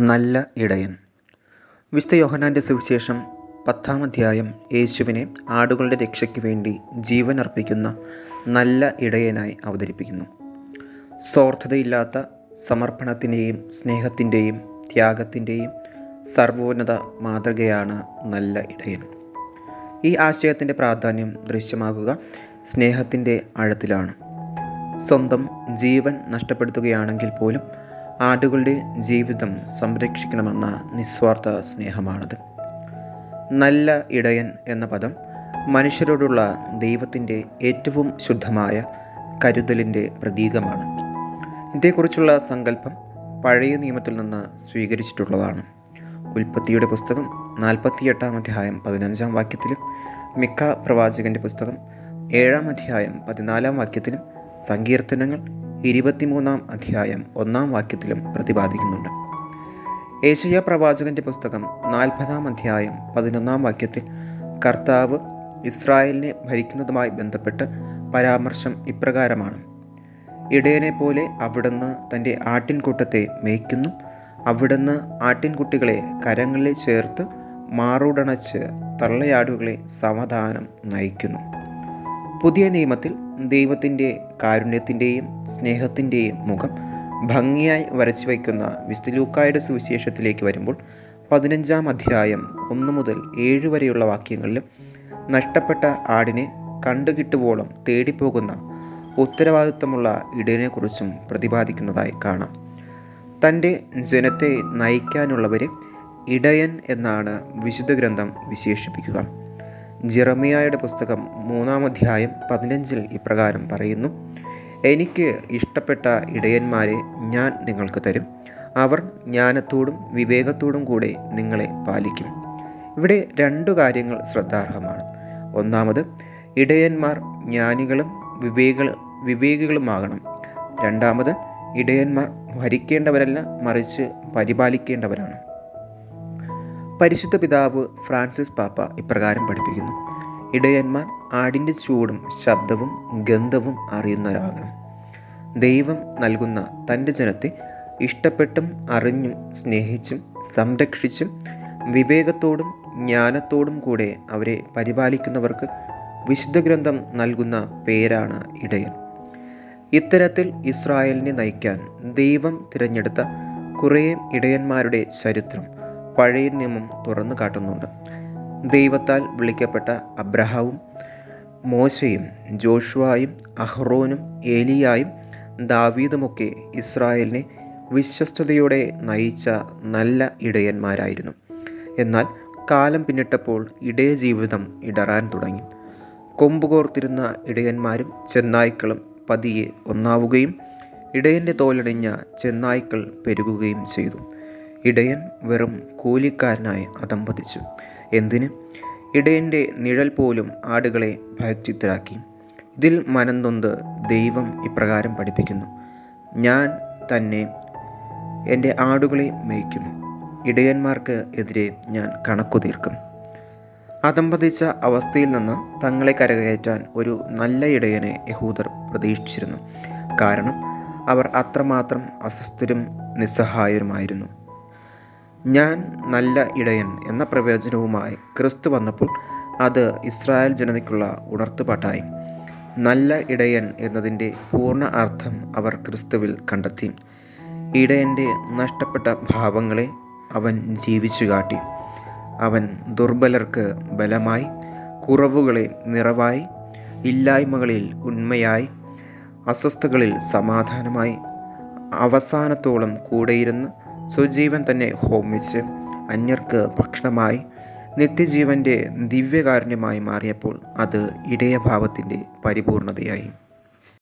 നല്ല ഇടയൻ. വിശുദ്ധ യോഹനാന്റെ സുവിശേഷം പത്താം അധ്യായം യേശുവിനെ ആടുകളുടെ രക്ഷയ്ക്ക് വേണ്ടി ജീവൻ അർപ്പിക്കുന്ന നല്ല ഇടയനായി അവതരിപ്പിക്കുന്നു. സ്വാർത്ഥതയില്ലാത്ത സമർപ്പണത്തിന്റെയും സ്നേഹത്തിന്റെയും ത്യാഗത്തിന്റെയും സർവോന്നത മാതൃകയാണ് നല്ല ഇടയൻ. ഈ ആശയത്തിന്റെ പ്രാധാന്യം ദൃശ്യമാകുക സ്നേഹത്തിന്റെ ആഴത്തിലാണ്. സ്വന്തം ജീവൻ നഷ്ടപ്പെടുത്തുകയാണെങ്കിൽ പോലും ആടുകളുടെ ജീവിതം സംരക്ഷിക്കണമെന്ന നിസ്വാർത്ഥ സ്നേഹമാണത്. നല്ല ഇടയൻ എന്ന പദം മനുഷ്യരോടുള്ള ദൈവത്തിന്റെ ഏറ്റവും ശുദ്ധമായ കരുതലിന്റെ പ്രതീകമാണ്. ഇതേക്കുറിച്ചുള്ള സങ്കല്പം പഴയ നിയമത്തിൽ നിന്ന് സ്വീകരിച്ചിട്ടുള്ളതാണ്. ഉൽപ്പത്തിയുടെ പുസ്തകം നാൽപ്പത്തിയെട്ടാം അധ്യായം പതിനഞ്ചാം വാക്യത്തിലും മിക്ക പ്രവാചകന്റെ പുസ്തകം ഏഴാം അധ്യായം പതിനാലാം വാക്യത്തിലും സങ്കീർത്തനങ്ങൾ ഇരുപത്തിമൂന്നാം അധ്യായം ഒന്നാം വാക്യത്തിലും പ്രതിപാദിക്കുന്നുണ്ട്. ഏഷ്യ പ്രവാചകന്റെ പുസ്തകം നാൽപ്പതാം അധ്യായം പതിനൊന്നാം വാക്യത്തിൽ കർത്താവ് ഇസ്രായേലിനെ ഭരിക്കുന്നതുമായി ബന്ധപ്പെട്ട് പരാമർശം ഇപ്രകാരമാണ്. ഇടയനെ പോലെ അവിടുന്ന് തന്റെ ആട്ടിൻകൂട്ടത്തെ മേയ്ക്കുന്നു. അവിടുന്ന് ആട്ടിൻകുട്ടികളെ കരങ്ങളിൽ ചേർത്ത് മാറൂടണച്ച് തള്ളയാടുകളെ സമാധാനം നയിക്കുന്നു. പുതിയ നിയമത്തിൽ ദൈവത്തിന്റെ കാരുണ്യത്തിന്റെയും സ്നേഹത്തിന്റെയും മുഖം ഭംഗിയായി വരച്ചു വയ്ക്കുന്ന വിസ്തുലൂക്കായുടെ സുവിശേഷത്തിലേക്ക് വരുമ്പോൾ പതിനഞ്ചാം അധ്യായം ഒന്ന് മുതൽ ഏഴ് വരെയുള്ള വാക്യങ്ങളിലും നഷ്ടപ്പെട്ട ആടിനെ കണ്ടുകിട്ടുവോളം തേടിപ്പോകുന്ന ഉത്തരവാദിത്വമുള്ള ഇടയനെക്കുറിച്ചും പ്രതിപാദിക്കുന്നതായി കാണാം. തന്റെ ജനത്തെ നയിക്കാനുള്ളവരെ ഇടയൻ എന്നാണ് വിശുദ്ധ ഗ്രന്ഥം വിശേഷിപ്പിക്കുക. ജിറമിയായുടെ പുസ്തകം മൂന്നാം അധ്യായം പതിനഞ്ചിൽ ഇപ്രകാരം പറയുന്നു. എനിക്ക് ഇഷ്ടപ്പെട്ട ഇടയന്മാരെ ഞാൻ നിങ്ങൾക്ക് തരും. അവർ ജ്ഞാനത്തോടും വിവേകത്തോടും കൂടെ നിങ്ങളെ പാലിക്കും. ഇവിടെ രണ്ടു കാര്യങ്ങൾ ശ്രദ്ധാർഹമാണ്. ഒന്നാമത് ഇടയന്മാർ ജ്ഞാനികളും വിവേക വിവേകികളുമാകണം. രണ്ടാമത് ഇടയന്മാർ ഭരിക്കേണ്ടവരല്ല മറിച്ച് പരിപാലിക്കേണ്ടവരാണ്. പരിശുദ്ധ പിതാവ് ഫ്രാൻസിസ് പാപ്പ ഇപ്രകാരം പഠിപ്പിക്കുന്നു. ഇടയന്മാർ ആടിന്റെ ചൂടും ശബ്ദവും ഗന്ധവും അറിയുന്നവരാകണം ദൈവം നൽകുന്ന തന്റെ ജനത്തെ ഇഷ്ടപ്പെട്ടും അറിഞ്ഞും സ്നേഹിച്ചും സംരക്ഷിച്ചും വിവേകത്തോടും ജ്ഞാനത്തോടും കൂടെ അവരെ പരിപാലിക്കുന്നവർക്ക് വിശുദ്ധ ഗ്രന്ഥം നൽകുന്ന പേരാണ് ഇടയൻ. ഇത്തരത്തിൽ ഇസ്രായേലിനെ നയിക്കാൻ ദൈവം തിരഞ്ഞെടുത്ത കുറേ ഇടയന്മാരുടെ ചരിത്രം പഴയ നിയമം തുറന്നു കാട്ടുന്നുണ്ട്. ദൈവത്താൽ വിളിക്കപ്പെട്ട അബ്രഹാവും മോശയും ജോഷുവായും അഹ്റോനും ഏലിയായും ദാവീദുമൊക്കെ ഇസ്രായേലിനെ വിശ്വസ്തയോടെ നയിച്ച നല്ല ഇടയന്മാരായിരുന്നു. എന്നാൽ കാലം പിന്നിട്ടപ്പോൾ ഇടയ ജീവിതം ഇടറാൻ തുടങ്ങി. കൊമ്പുകോർത്തിരുന്ന ഇടയന്മാരും ചെന്നായ്ക്കളും പതിയെ ഒന്നാവുകയും ഇടയന്റെ തോലടിഞ്ഞ ചെന്നായ്ക്കൾ പെരുകുകയും ചെയ്തു. ഇടയൻ വെറും കൂലിക്കാരനായി അതമ്പതിച്ചു എന്തിന്? ഇടയന്റെ നിഴൽ പോലും ആടുകളെ ഭയചിത്തരാക്കി. ഇതിൽ മനംതൊന്ത് ദൈവം ഇപ്രകാരം പഠിപ്പിക്കുന്നു. ഞാൻ തന്നെ എന്റെ ആടുകളെ മേയ്ക്കും. ഇടയന്മാർക്ക് എതിരെ ഞാൻ കണക്കു തീർക്കും. അതമ്പതിച്ച അവസ്ഥയിൽ നിന്ന് തങ്ങളെ കരകയറ്റാൻ ഒരു നല്ല ഇടയനെ യഹൂദർ പ്രതീക്ഷിച്ചിരുന്നു. കാരണം അവർ അത്രമാത്രം അസ്വസ്ഥരും നിസ്സഹായരുമായിരുന്നു. ഞാൻ നല്ല ഇടയൻ എന്ന പ്രവചനവുമായി ക്രിസ്തു വന്നപ്പോൾ അത് ഇസ്രായേൽ ജനതയ്ക്കുള്ള ഉണർത്തുപാട്ടായി. നല്ല ഇടയൻ എന്നതിന്റെ പൂർണ അർത്ഥം അവർ ക്രിസ്തുവിൽ കണ്ടെത്തി. ഇടയന്റെ നഷ്ടപ്പെട്ട ഭാവങ്ങളെ അവൻ ജീവിച്ചു കാട്ടി. അവൻ ദുർബലർക്ക് ബലമായി കുറവുകളെ നിറവായി ഇല്ലായ്മകളിൽ ഉണ്മയായി അസ്വസ്ഥകളിൽ സമാധാനമായി അവസാനത്തോളം കൂടെയിരുന്ന് സ്വജീവൻ തന്നെ ഹോമിച്ച് അന്യർക്ക് ഭക്ഷണമായി നിത്യജീവന്റെ ദിവ്യകാരുണ്യമായി മാറിയപ്പോൾ അത് ഇടയഭാവത്തിന്റെ പരിപൂർണതയായി.